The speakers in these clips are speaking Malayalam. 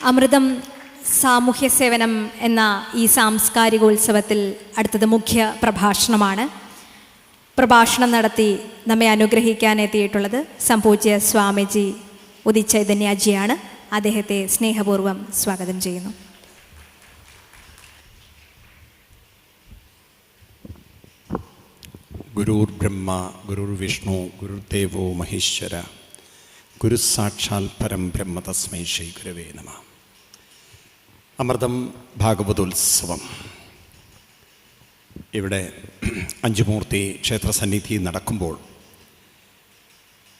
അമൃതം സാമൂഹ്യ സേവനം എന്ന ഈ സാംസ്കാരികോത്സവത്തിൽ അടുത്തത് മുഖ്യ പ്രഭാഷണമാണ്. പ്രഭാഷണം നടത്തി നമ്മെ അനുഗ്രഹിക്കാൻ എത്തിയിട്ടുള്ളത് സംപൂജ്യ സ്വാമിജി ഉദിച്ചൈതന്യാജിയാണ്. അദ്ദേഹത്തെ സ്നേഹപൂർവം സ്വാഗതം ചെയ്യുന്നു. ഗുരുർ ബ്രഹ്മ ഗുരുർ വിഷ്ണു ഗുരുദേവോ മഹേശ്വര. ഗുരു സാക്ഷാൽ പരം ബ്രഹ്മ തസ്മൈ ശ്രീ ഗുരുവേ നമ. അമൃതം ഭാഗവതോത്സവം. ഇവിടെ അഞ്ചുമൂർത്തി ക്ഷേത്ര സന്നിധി നടക്കുമ്പോൾ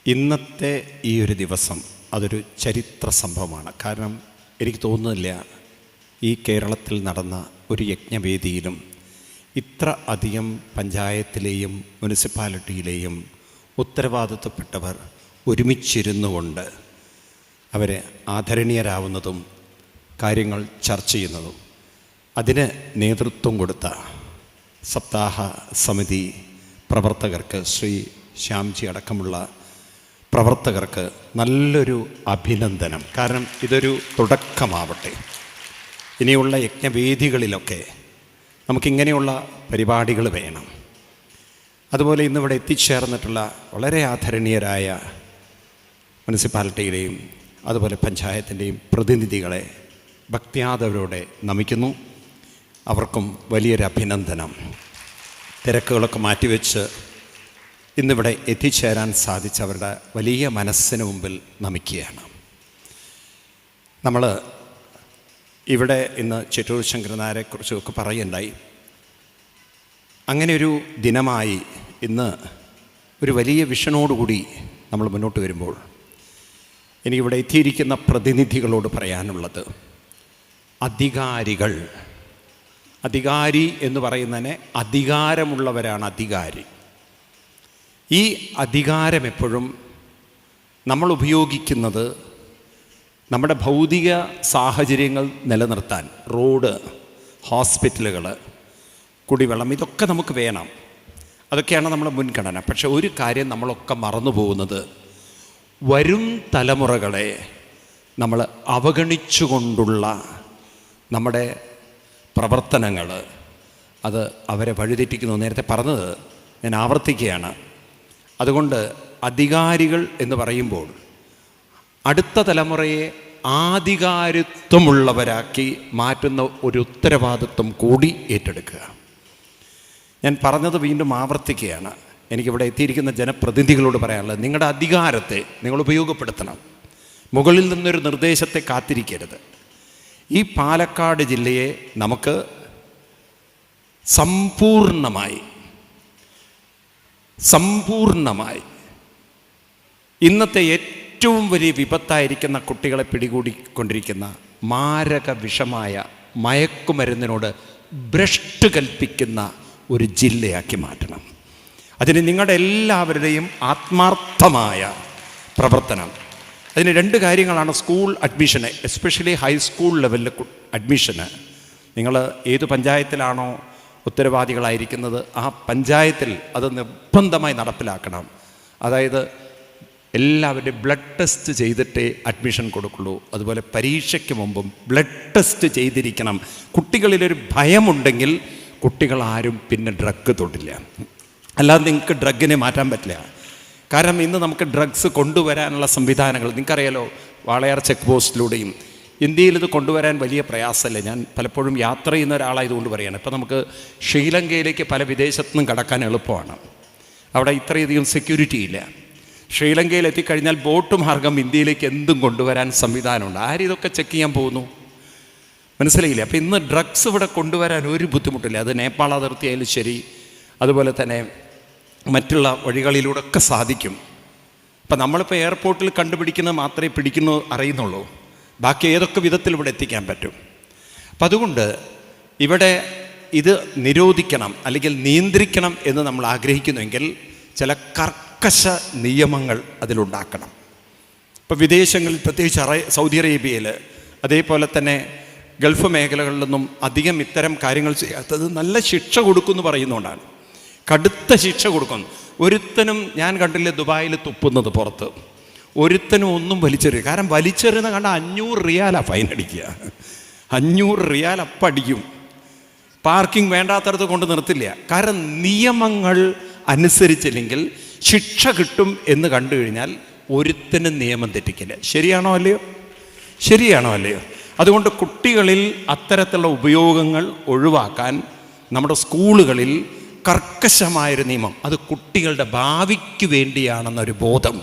ഇന്നത്തെ ഈ ഒരു ദിവസം അതൊരു ചരിത്ര സംഭവമാണ്. കാരണം എനിക്ക് തോന്നുന്നില്ല ഈ കേരളത്തിൽ നടന്ന ഒരു യജ്ഞവേദിയിലും ഇത്ര അധികം പഞ്ചായത്തിലെയും മുനിസിപ്പാലിറ്റിയിലെയും ഉത്തരവാദിത്വപ്പെട്ടവർ ഒരുമിച്ചിരുന്നു കൊണ്ട് അവരെ ആദരണീയരാവുന്നതും കാര്യങ്ങൾ ചർച്ച ചെയ്യുന്നതും അതിന് നേതൃത്വം കൊടുത്ത സപ്താഹ സമിതി പ്രവർത്തകർക്ക് ശ്രീ ശ്യാംജി അടക്കമുള്ള പ്രവർത്തകർക്ക് നല്ലൊരു അഭിനന്ദനം. കാരണം ഇതൊരു തുടക്കമാവട്ടെ. ഇനിയുള്ള യജ്ഞവേദികളിലൊക്കെ നമുക്കിങ്ങനെയുള്ള പരിപാടികൾ വേണം. അതുപോലെ ഇന്നിവിടെ എത്തിച്ചേർന്നിട്ടുള്ള വളരെ ആദരണീയരായ മുനിസിപ്പാലിറ്റിയിലെയും അതുപോലെ പഞ്ചായത്തിന്റെയും പ്രതിനിധികളെ ഭക്തിയാദവരോടെ നമിക്കുന്നു. അവർക്കും വലിയൊരു അഭിനന്ദനം. തിരക്കുകളൊക്കെ മാറ്റിവെച്ച് ഇന്നിവിടെ എത്തിച്ചേരാൻ സാധിച്ചവരുടെ വലിയ മനസ്സിന് മുമ്പിൽ നമിക്കുകയാണ്. നമ്മൾ ഇവിടെ ഇന്ന് ചിറ്റൂർ ശങ്കരനാരെക്കുറിച്ചൊക്കെ പറയുണ്ടായി. അങ്ങനെയൊരു ദിനമായി ഇന്ന് ഒരു വലിയ വിഷനോടുകൂടി നമ്മൾ മുന്നോട്ട് വരുമ്പോൾ എനിക്കിവിടെ എത്തിയിരിക്കുന്ന പ്രതിനിധികളോട് പറയാനുള്ളത്. അധികാരികൾ. അധികാരി എന്ന് പറയുന്നതിനെ അധികാരമുള്ളവരാണ് അധികാരി. ഈ അധികാരം എപ്പോഴും നമ്മൾ ഉപയോഗിക്കുന്നത് നമ്മുടെ ഭൗതിക സാഹചര്യങ്ങൾ നിലനിർത്താൻ റോഡ് ഹോസ്പിറ്റലുകൾ കുടിവെള്ളം ഇതൊക്കെ നമുക്ക് വേണം. അതൊക്കെയാണ് നമ്മുടെ മുൻഗണന. പക്ഷെ ഒരു കാര്യം നമ്മളൊക്കെ മറന്നു പോകുന്നത് വരും തലമുറകളെ നമ്മൾ അവഗണിച്ചുകൊണ്ടുള്ള നമ്മുടെ പ്രവർത്തനങ്ങൾ. അത് അവരെ വഴിതെറ്റിക്കുന്നു. നേരത്തെ പറഞ്ഞത് ഞാൻ ആവർത്തിക്കുകയാണ്. അതുകൊണ്ട് അധികാരികൾ എന്ന് പറയുമ്പോൾ അടുത്ത തലമുറയെ ആധികാരിത്വമുള്ളവരാക്കി മാറ്റുന്ന ഒരു ഉത്തരവാദിത്വം കൂടി ഏറ്റെടുക്കുക. ഞാൻ പറഞ്ഞത് വീണ്ടും ആവർത്തിക്കുകയാണ്. എനിക്കിവിടെ എത്തിയിരിക്കുന്ന ജനപ്രതിനിധികളോട് പറയാനുള്ളത് നിങ്ങളുടെ അധികാരത്തെ നിങ്ങൾ ഉപയോഗപ്പെടുത്തണം. മുകളിൽ നിന്നൊരു നിർദ്ദേശത്തെ കാത്തിരിക്കരുത്. ഈ പാലക്കാട് ജില്ലയെ നമുക്ക് സമ്പൂർണമായി സമ്പൂർണമായി ഇന്നത്തെ ഏറ്റവും വലിയ വിപത്തായിരിക്കുന്ന കുട്ടികളെ പിടികൂടിക്കൊണ്ടിരിക്കുന്ന മാരക വിഷമായ മയക്കുമരുന്നിനോട് ഭ്രഷ്ട് കൽപ്പിക്കുന്ന ഒരു ജില്ലയാക്കി മാറ്റണം. അതിന് നിങ്ങളുടെ എല്ലാവരുടെയും ആത്മാർത്ഥമായ പ്രവർത്തനം. അതിന് രണ്ട് കാര്യങ്ങളാണ് സ്കൂൾ അഡ്മിഷന് എസ്പെഷ്യലി ഹൈസ്കൂൾ ലെവലിൽ അഡ്മിഷന് നിങ്ങൾ ഏത് പഞ്ചായത്തിലാണോ ഉത്തരവാദികളായിരിക്കുന്നത് ആ പഞ്ചായത്തിൽ അത് നിർബന്ധമായി നടപ്പിലാക്കണം. അതായത് എല്ലാവരുടെയും ബ്ലഡ് ടെസ്റ്റ് ചെയ്തിട്ടേ അഡ്മിഷൻ കൊടുക്കുള്ളൂ. അതുപോലെ പരീക്ഷയ്ക്ക് മുമ്പും ബ്ലഡ് ടെസ്റ്റ് ചെയ്തിരിക്കണം. കുട്ടികളിലൊരു ഭയമുണ്ടെങ്കിൽ കുട്ടികളാരും പിന്നെ ഡ്രഗ് തൊട്ടില്ല അല്ലാതെ നിങ്ങൾക്ക് ഡ്രഗിനെ മാറ്റാൻ പറ്റില്ല. കാരണം ഇന്ന് നമുക്ക് ഡ്രഗ്സ് കൊണ്ടുവരാനുള്ള സംവിധാനങ്ങൾ നിങ്ങൾക്കറിയാലോ വാളയാർ ചെക്ക് പോസ്റ്റിലൂടെയും ഇന്ത്യയിൽ ഇത് കൊണ്ടുവരാൻ വലിയ പ്രയാസമല്ല? ഞാൻ പലപ്പോഴും യാത്ര ചെയ്യുന്ന ഒരാളായതുകൊണ്ട് പറയുകയാണ് ഇപ്പോൾ നമുക്ക് ശ്രീലങ്കയിലേക്ക് പല വിദേശത്തു നിന്നും കടക്കാൻ എളുപ്പമാണ്. അവിടെ ഇത്രയധികം സെക്യൂരിറ്റി ഇല്ല. ശ്രീലങ്കയിൽ എത്തിക്കഴിഞ്ഞാൽ ബോട്ട് മാർഗം ഇന്ത്യയിലേക്ക് എന്തും കൊണ്ടുവരാൻ സംവിധാനമുണ്ട്. ആരിതൊക്കെ ചെക്ക് ചെയ്യാൻ പോകുന്നു? മനസ്സിലായില്ല? അപ്പോൾ ഇന്ന് ഡ്രഗ്സ് ഇവിടെ കൊണ്ടുവരാൻ ഒരു ബുദ്ധിമുട്ടില്ല. അത് നേപ്പാൾ അതിർത്തിയായാലും ശരി. അതുപോലെ തന്നെ മറ്റുള്ള വഴികളിലൂടെ ഒക്കെ സാധിക്കും. അപ്പം നമ്മളിപ്പോൾ എയർപോർട്ടിൽ കണ്ടുപിടിക്കുന്ന മാത്രമേ പിടിക്കുന്നു അറിയുന്നുള്ളൂ. ബാക്കി ഏതൊക്കെ വിധത്തിൽ ഇവിടെ എത്തിക്കാൻ പറ്റും. അപ്പം അതുകൊണ്ട് ഇവിടെ ഇത് നിരോധിക്കണം അല്ലെങ്കിൽ നിയന്ത്രിക്കണം എന്ന് നമ്മൾ ആഗ്രഹിക്കുന്നുവെങ്കിൽ ചില കർക്കശ നിയമങ്ങൾ അതിലുണ്ടാക്കണം. ഇപ്പം വിദേശങ്ങളിൽ പ്രത്യേകിച്ച് അറേ സൗദി അറേബ്യയിൽ അതേപോലെ തന്നെ ഗൾഫ് മേഖലകളിലൊന്നും അധികം ഇത്തരം കാര്യങ്ങൾ ചെയ്യാത്തത് നല്ല ശിക്ഷ കൊടുക്കുമെന്ന് പറയുന്നതുകൊണ്ടാണ്. കടുത്ത ശിക്ഷ കൊടുക്കുന്നു. ഒരുത്തനും ഞാൻ കണ്ടില്ല ദുബായിൽ തുപ്പുന്നത് പുറത്ത്. ഒരുത്തനും ഒന്നും വലിച്ചെറിയ കാരണം വലിച്ചെറിയുന്ന കണ്ട അഞ്ഞൂറ് റിയാല ഫൈൻ അടിക്കുക. അഞ്ഞൂറ് റിയാൽ അപ്പടിക്കും പാർക്കിംഗ് വേണ്ടാത്തടത്ത് കൊണ്ട് നിർത്തില്ല. കാരണം നിയമങ്ങൾ അനുസരിച്ചില്ലെങ്കിൽ ശിക്ഷ കിട്ടും എന്ന് കണ്ടു കഴിഞ്ഞാൽ ഒരുത്തനും നിയമം തെറ്റിക്കില്ല. ശരിയാണോ അല്ലയോ? ശരിയാണോ അല്ലയോ? അതുകൊണ്ട് കുട്ടികളിൽ അത്തരത്തിലുള്ള ഉപയോഗങ്ങൾ ഒഴിവാക്കാൻ നമ്മുടെ സ്കൂളുകളിൽ കർക്കശമായൊരു നിയമം. അത് കുട്ടികളുടെ ഭാവിക്ക് വേണ്ടിയാണെന്നൊരു ബോധം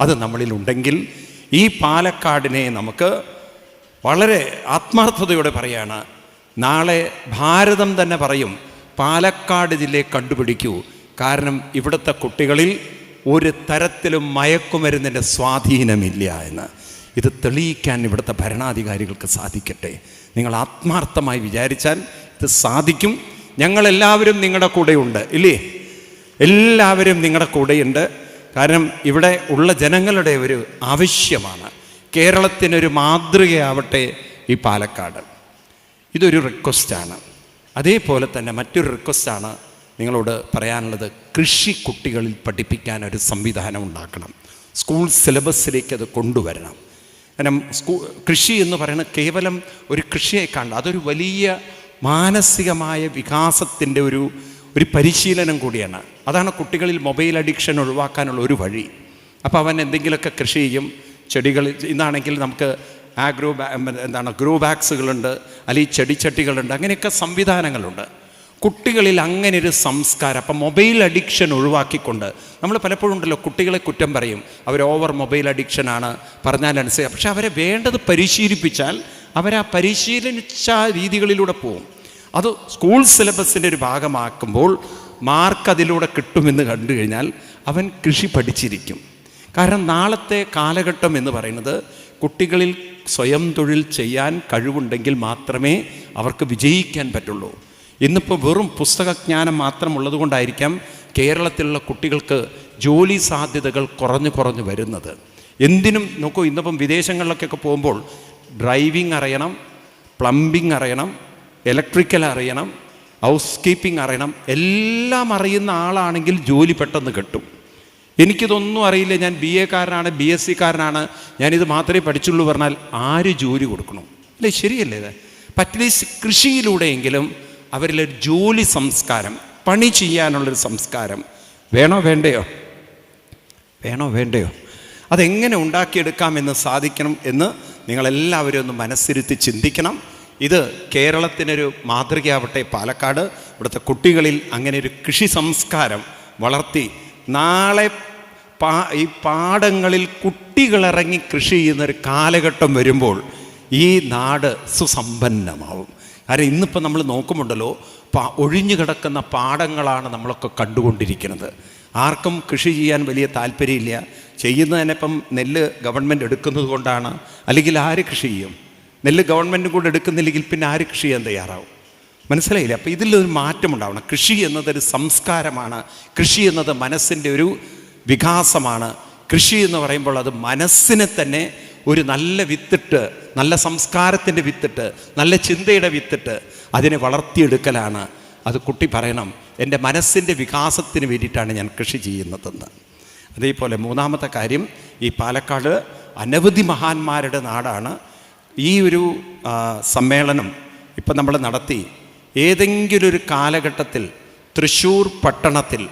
അത് നമ്മളിൽ ഉണ്ടെങ്കിൽ ഈ പാലക്കാടിനെ നമുക്ക് വളരെ ആത്മാർത്ഥതയോടെ പറയാണ്. നാളെ ഭാരതം തന്നെ പറയും പാലക്കാട് ജില്ലയെ കണ്ടുപിടിക്കൂ. കാരണം ഇവിടുത്തെ കുട്ടികളിൽ ഒരു തരത്തിലും മയക്കുമരുന്നിന്റെ സ്വാധീനമില്ല എന്ന്. ഇത് തെളിയിക്കാൻ ഇവിടുത്തെ ഭരണാധികാരികൾക്ക് സാധിക്കട്ടെ. നിങ്ങൾ ആത്മാർത്ഥമായി വിചാരിച്ചാൽ ഇത് സാധിക്കും. ഞങ്ങളെല്ലാവരും നിങ്ങളുടെ കൂടെയുണ്ട് ഇല്ലേ? എല്ലാവരും നിങ്ങളുടെ കൂടെയുണ്ട്. കാരണം ഇവിടെ ഉള്ള ജനങ്ങളുടെ ഒരു ആവശ്യമാണ്. കേരളത്തിനൊരു മാതൃകയാവട്ടെ ഈ പാലക്കാട്. ഇതൊരു റിക്വസ്റ്റാണ് അതേപോലെ തന്നെ മറ്റൊരു റിക്വസ്റ്റാണ് നിങ്ങളോട് പറയാനുള്ളത്. കൃഷി കുട്ടികളിൽ പഠിപ്പിക്കാൻ ഒരു സംവിധാനം ഉണ്ടാക്കണം. സ്കൂൾ സിലബസിലേക്ക് അത് കൊണ്ടുവരണം. കാരണം സ്കൂ കൃഷി എന്ന് പറയുന്നത് കേവലം ഒരു കൃഷിയെ കണ്ട അതൊരു വലിയ മാനസികമായ വികാസത്തിന്റെ ഒരു ഒരു പരിശീലനം കൂടിയാണ്. അതാണ് കുട്ടികളിൽ മൊബൈൽ അഡിക്ഷൻ ഒഴിവാക്കാനുള്ള ഒരു വഴി. അപ്പോൾ അവൻ എന്തെങ്കിലുമൊക്കെ കൃഷി ചെയ്യും ചെടികൾ ഇന്നാണെങ്കിൽ നമുക്ക് ആഗ്രോ എന്താണ് ഗ്രോ ബാഗ്സുകളുണ്ട് അല്ലെങ്കിൽ ചെടിച്ചട്ടികളുണ്ട് അങ്ങനെയൊക്കെ സംവിധാനങ്ങളുണ്ട്. കുട്ടികളിൽ അങ്ങനെ ഒരു സംസ്കാരം അപ്പം മൊബൈൽ അഡിക്ഷൻ ഒഴിവാക്കിക്കൊണ്ട് നമ്മൾ പലപ്പോഴും ഉണ്ടല്ലോ കുട്ടികളെ കുറ്റം പറയും. അവർ ഓവർ മൊബൈൽ അഡിക്ഷനാണ് പറഞ്ഞാലനുസരിച്ച് പക്ഷേ അവരെ വേണ്ടത് പരിശീലിപ്പിച്ചാൽ അവരാ പരിശീലിച്ച രീതികളിലൂടെ പോകും അത് സ്കൂൾ സിലബസിന്റെ ഒരു ഭാഗമാക്കുമ്പോൾ മാർക്ക് അതിലൂടെ കിട്ടുമെന്ന് കണ്ടു കഴിഞ്ഞാൽ അവൻ കൃഷി പഠിച്ചിരിക്കും. കാരണം നാളത്തെ കാലഘട്ടം എന്ന് പറയുന്നത് കുട്ടികളിൽ സ്വയം തൊഴിൽ ചെയ്യാൻ കഴിവുണ്ടെങ്കിൽ മാത്രമേ അവർക്ക് വിജയിക്കാൻ പറ്റുള്ളൂ. ഇന്നിപ്പോൾ വെറും പുസ്തകജ്ഞാനം മാത്രമുള്ളത് കൊണ്ടായിരിക്കാം കേരളത്തിലുള്ള കുട്ടികൾക്ക് ജോലി സാധ്യതകൾ കുറഞ്ഞു കുറഞ്ഞു വരുന്നത്. എന്തിനും നോക്കൂ ഇന്നിപ്പം വിദേശങ്ങളിലൊക്കെ പോകുമ്പോൾ ഡ്രൈവിംഗ് അറിയണം പ്ലംബിംഗ് അറിയണം ഇലക്ട്രിക്കൽ അറിയണം ഹൗസ് കീപ്പിംഗ് അറിയണം എല്ലാം അറിയുന്ന ആളാണെങ്കിൽ ജോലി പെട്ടെന്ന് കിട്ടും. എനിക്കിതൊന്നും അറിയില്ല. ഞാൻ ബി എക്കാരനാണ് ബി എസ് സിക്കാരനാണ് ഞാനിത് മാത്രമേ പഠിച്ചുള്ളൂ പറഞ്ഞാൽ ആര് ജോലി കൊടുക്കണം? അല്ലേ? ശരിയല്ലേ ഇത്? അറ്റ്ലീസ്റ്റ് കൃഷിയിലൂടെയെങ്കിലും അവരിലൊരു ജോലി സംസ്കാരം പണി ചെയ്യാനുള്ളൊരു സംസ്കാരം വേണോ വേണ്ടയോ? വേണോ വേണ്ടയോ? അതെങ്ങനെ ഉണ്ടാക്കിയെടുക്കാമെന്ന് സാധിക്കണം എന്ന് നിങ്ങളെല്ലാവരും ഒന്ന് മനസ്സിരുത്തി ചിന്തിക്കണം. ഇത് കേരളത്തിനൊരു മാതൃകയാവട്ടെ പാലക്കാട്. ഇവിടുത്തെ കുട്ടികളിൽ അങ്ങനെ ഒരു കൃഷി സംസ്കാരം വളർത്തി നാളെ പാ ഈ പാടങ്ങളിൽ കുട്ടികളിറങ്ങി കൃഷി ചെയ്യുന്നൊരു കാലഘട്ടം വരുമ്പോൾ ഈ നാട് സുസമ്പന്നമാവും. കാരണം ഇന്നിപ്പോൾ നമ്മൾ നോക്കുമുണ്ടല്ലോ പാ ഒഴിഞ്ഞു കിടക്കുന്ന പാടങ്ങളാണ് നമ്മളൊക്കെ കണ്ടുകൊണ്ടിരിക്കുന്നത്. ആർക്കും കൃഷി ചെയ്യാൻ വലിയ താല്പര്യമില്ല. ചെയ്യുന്നതിനിപ്പം നെല്ല് ഗവൺമെന്റ് എടുക്കുന്നത് കൊണ്ടാണ്. അല്ലെങ്കിൽ ആര് കൃഷി ചെയ്യും? നെല്ല് ഗവൺമെന്റും കൂടെ എടുക്കുന്നില്ലെങ്കിൽ പിന്നെ ആര് കൃഷി ചെയ്യാൻ തയ്യാറാവും? മനസ്സിലായില്ല? അപ്പോൾ ഇതിലൊരു മാറ്റം ഉണ്ടാവണം. കൃഷി എന്നതൊരു സംസ്കാരമാണ്. കൃഷി എന്നത് മനസ്സിന്റെ ഒരു വികാസമാണ്. കൃഷി എന്ന് പറയുമ്പോൾ അത് മനസ്സിനെ തന്നെ ഒരു നല്ല വിത്തിട്ട് നല്ല സംസ്കാരത്തിന്റെ വിത്തിട്ട് നല്ല ചിന്തയുടെ വിത്തിട്ട് അതിനെ വളർത്തിയെടുക്കലാണ്. അത് കുട്ടി പറയണം എന്റെ മനസ്സിന്റെ വികാസത്തിന് വേണ്ടിയിട്ടാണ് ഞാൻ കൃഷി ചെയ്യുന്നതെന്ന്. അതേപോലെ മൂന്നാമത്തെ കാര്യം ഈ പാലക്കാട് അനവധി മഹാന്മാരുടെ നാടാണ്. ഈ ഒരു സമ്മേളനം ഇപ്പം നമ്മൾ നടത്തി. ഏതെങ്കിലും ഒരു കാലഘട്ടത്തിൽ തൃശ്ശൂർ പട്ടണത്തിൽ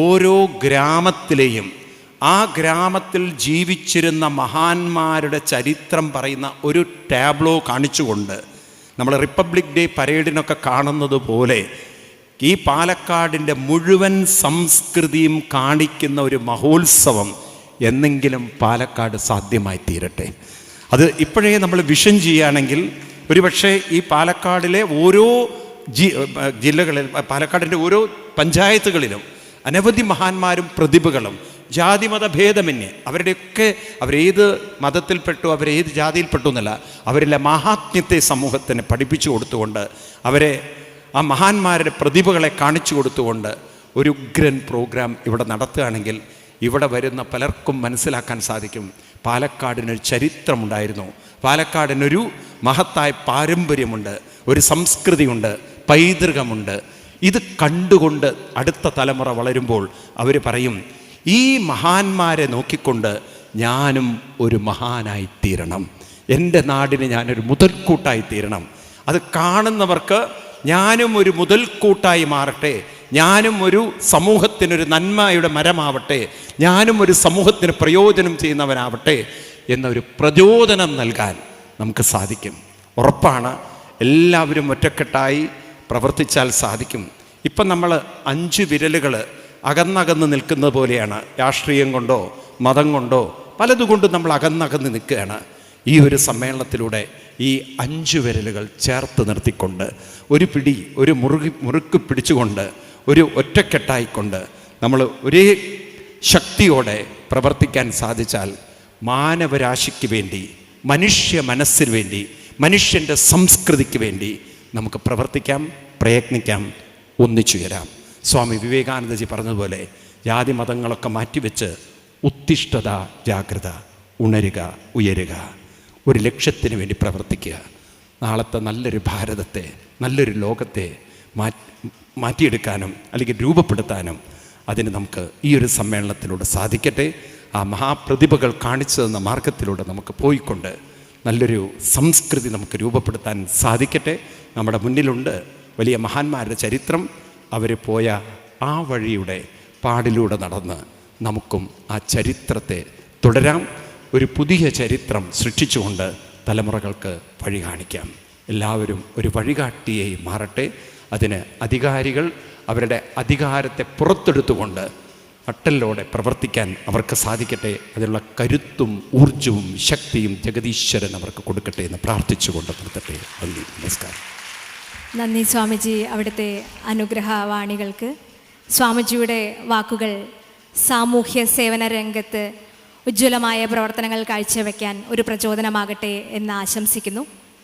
ഓരോ ഗ്രാമത്തിലെയും ആ ഗ്രാമത്തിൽ ജീവിച്ചിരുന്ന മഹാന്മാരുടെ ചരിത്രം പറയുന്ന ഒരു ടാബ്ലോ കാണിച്ചുകൊണ്ട് നമ്മൾ റിപ്പബ്ലിക് ഡേ പരേഡിനൊക്കെ കാണുന്നത് പോലെ ഈ പാലക്കാടിന്റെ മുഴുവൻ സംസ്കൃതിയും കാണിക്കുന്ന ഒരു മഹോത്സവം എന്നെങ്കിലും പാലക്കാട് സാധ്യമായി തീരട്ടെ. അത് ഇപ്പോഴേ നമ്മൾ വിഷൻ ചെയ്യുകയാണെങ്കിൽ ഒരുപക്ഷെ ഈ പാലക്കാടിലെ ഓരോ ജി ജില്ലകളിൽ പാലക്കാടിന്റെ ഓരോ പഞ്ചായത്തുകളിലും അനവധി മഹാന്മാരും പ്രതിഭകളും ജാതിമത ഭേദമന്യേ അവരുടെയൊക്കെ അവരേത് മതത്തിൽപ്പെട്ടു അവരേത് ജാതിയിൽപ്പെട്ടു എന്നല്ല അവരിലെ മഹാത്മ്യത്തെ സമൂഹത്തിന് പഠിപ്പിച്ചു കൊടുത്തുകൊണ്ട് അവരെ ആ മഹാന്മാരുടെ പ്രതിഭകളെ കാണിച്ചു കൊടുത്തുകൊണ്ട് ഒരു ഉഗ്രൻ പ്രോഗ്രാം ഇവിടെ നടത്തുകയാണെങ്കിൽ ഇവിടെ വരുന്ന പലർക്കും മനസ്സിലാക്കാൻ സാധിക്കും. പാലക്കാടിനൊരു ചരിത്രമുണ്ടായിരുന്നു. പാലക്കാടിനൊരു മഹത്തായ പാരമ്പര്യമുണ്ട്. ഒരു സംസ്കൃതിയുണ്ട്. പൈതൃകമുണ്ട്. ഇത് കണ്ടുകൊണ്ട് അടുത്ത തലമുറ വളരുമ്പോൾ അവർ പറയും ഈ മഹാന്മാരെ നോക്കിക്കൊണ്ട് ഞാനും ഒരു മഹാനായി തീരണം. എന്റെ നാടിന് ഞാനൊരു മുതൽക്കൂട്ടായി തീരണം. അത് കാണുന്നവർക്ക് ഞാനും ഒരു മുതൽക്കൂട്ടായി മാറട്ടെ. ഞാനും ഒരു സമൂഹത്തിനൊരു നന്മയുടെ മരമാവട്ടെ. ഞാനും ഒരു സമൂഹത്തിന് പ്രയോജനം ചെയ്യുന്നവനാവട്ടെ എന്നൊരു പ്രചോദനം നൽകാൻ നമുക്ക് സാധിക്കും. ഉറപ്പാണ്. എല്ലാവരും ഒറ്റക്കെട്ടായി പ്രവർത്തിച്ചാൽ സാധിക്കും. ഇപ്പം നമ്മൾ അഞ്ച് വിരലുകൾ അകന്നകന്ന് നിൽക്കുന്നത് പോലെയാണ്. രാഷ്ട്രീയം കൊണ്ടോ മതം കൊണ്ടോ പലതുകൊണ്ടും നമ്മൾ അകന്നകന്ന് നിൽക്കുകയാണ്. ഈ ഒരു സമ്മേളനത്തിലൂടെ ഈ അഞ്ച് വിരലുകൾ ചേർത്ത് നിർത്തിക്കൊണ്ട് ഒരു പിടി ഒരു മുറുകി മുറുക്ക് പിടിച്ചുകൊണ്ട് ഒരു ഒറ്റക്കെട്ടായിക്കൊണ്ട് നമ്മൾ ഒരേ ശക്തിയോടെ പ്രവർത്തിക്കാൻ സാധിച്ചാൽ മാനവരാശിക്ക് വേണ്ടി മനുഷ്യ മനസ്സിന് വേണ്ടി മനുഷ്യന്റെ സംസ്കൃതിക്ക് വേണ്ടി നമുക്ക് പ്രവർത്തിക്കാം പ്രയത്നിക്കാം ഒന്നിച്ചുയരാം സ്വാമി വിവേകാനന്ദജി പറഞ്ഞതുപോലെ ജാതി മതങ്ങളൊക്കെ മാറ്റിവെച്ച് ഉത്തിഷ്ഠത ജാഗ്രത ഉണരുക ഉയരുക. ഒരു ലക്ഷ്യത്തിന് വേണ്ടി പ്രവർത്തിക്കുക. നാളത്തെ നല്ലൊരു ഭാരതത്തെ നല്ലൊരു ലോകത്തെ മാറ്റി മാറ്റിയെടുക്കാനും അല്ലെങ്കിൽ രൂപപ്പെടുത്താനും അതിന് നമുക്ക് ഈ ഒരു സമ്മേളനത്തിലൂടെ സാധിക്കട്ടെ. ആ മഹാപ്രതിഭകൾ കാണിച്ചു തന്ന മാർഗത്തിലൂടെ നമുക്ക് പോയിക്കൊണ്ട് നല്ലൊരു സംസ്കൃതി നമുക്ക് രൂപപ്പെടുത്താൻ സാധിക്കട്ടെ. നമ്മുടെ മുന്നിലുണ്ട് വലിയ മഹാന്മാരുടെ ചരിത്രം. അവർ പോയ ആ വഴിയുടെ പാടിലൂടെ നടന്ന് നമുക്കും ആ ചരിത്രത്തെ തുടരാം. ഒരു പുതിയ ചരിത്രം സൃഷ്ടിച്ചുകൊണ്ട് തലമുറകൾക്ക് വഴി കാണിക്കാം. എല്ലാവരും ഒരു വഴികാട്ടിയായി മാറട്ടെ. അതിന് അധികാരികൾ അവരുടെ അധികാരത്തെ പുറത്തെടുത്തുകൊണ്ട് അട്ടലിലൂടെ പ്രവർത്തിക്കാൻ അവർക്ക് സാധിക്കട്ടെ. അതിനുള്ള കരുത്തും ഊർജവും ശക്തിയും ജഗദീശ്വരൻ അവർക്ക് കൊടുക്കട്ടെ എന്ന് പ്രാർത്ഥിച്ചുകൊണ്ട് നിർത്തട്ടെ. നന്ദി നമസ്കാരം. നന്ദി സ്വാമിജി അവിടുത്തെ അനുഗ്രഹവാണികൾക്ക്. സ്വാമിജിയുടെ വാക്കുകൾ സാമൂഹ്യ സേവന രംഗത്ത് ഉജ്ജ്വലമായ പ്രവർത്തനങ്ങൾ കാഴ്ചവെക്കാൻ ഒരു പ്രചോദനമാകട്ടെ എന്ന് ആശംസിക്കുന്നു.